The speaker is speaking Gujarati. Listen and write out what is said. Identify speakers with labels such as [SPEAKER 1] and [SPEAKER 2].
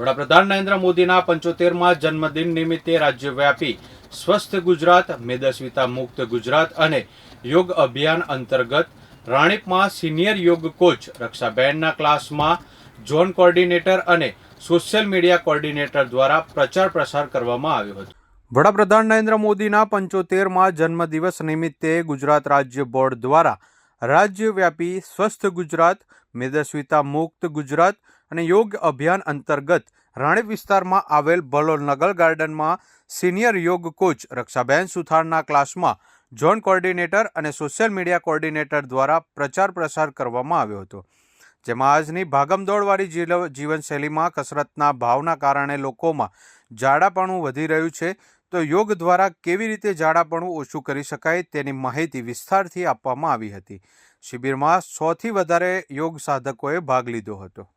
[SPEAKER 1] વડાપ્રધાન નરેન્દ્ર મોદીના પંચોતેરમાં જન્મદિન નિમિત્તે રાજ્યવ્યાપી સ્વસ્થ ગુજરાત, મેદસ્વીતા મુક્ત ગુજરાત અને યોગ અભિયાન અંતર્ગત રાણીપમાં સિનિયર યોગ કોચ, રક્ષાબેનના ક્લાસમાં ઝોન કોર્ડિનેટર અને સોશિયલ મીડિયા કોર્ડિનેટર દ્વારા પ્રચાર પ્રસાર કરવામાં આવ્યો હતો. વડાપ્રધાન નરેન્દ્ર મોદીના પંચોતેરમાં જન્મદિવસ નિમિત્તે ગુજરાત રાજ્ય બોર્ડ દ્વારા રાજ્યવ્યાપી સ્વસ્થ ગુજરાત, મેદસ્વીતા મુક્ત ગુજરાત અને યોગ અભિયાન અંતર્ગત રાણીપ વિસ્તારમાં આવેલ ભલોલ નગર ગાર્ડનમાં સિનિયર યોગ કોચ રક્ષાબેન સુથારના ક્લાસમાં ઝોન કોર્ડિનેટર અને સોશિયલ મીડિયા કોર્ડિનેટર દ્વારા પ્રચાર પ્રસાર કરવામાં આવ્યો હતો. જેમાં આજની ભાગમદોડવાળી જીવનશૈલીમાં કસરતના ભાવના કારણે લોકોમાં જાડાપણું વધી રહ્યું છે. તો યોગ દ્વારા કેવી રીતે જાડાપણું ઓછું કરી શકાય તેની માહિતી વિસ્તારથી આપવામાં આવી હતી. શિબિરમાં સોથી વધારે યોગ સાધકોએ ભાગ લીધો હતો.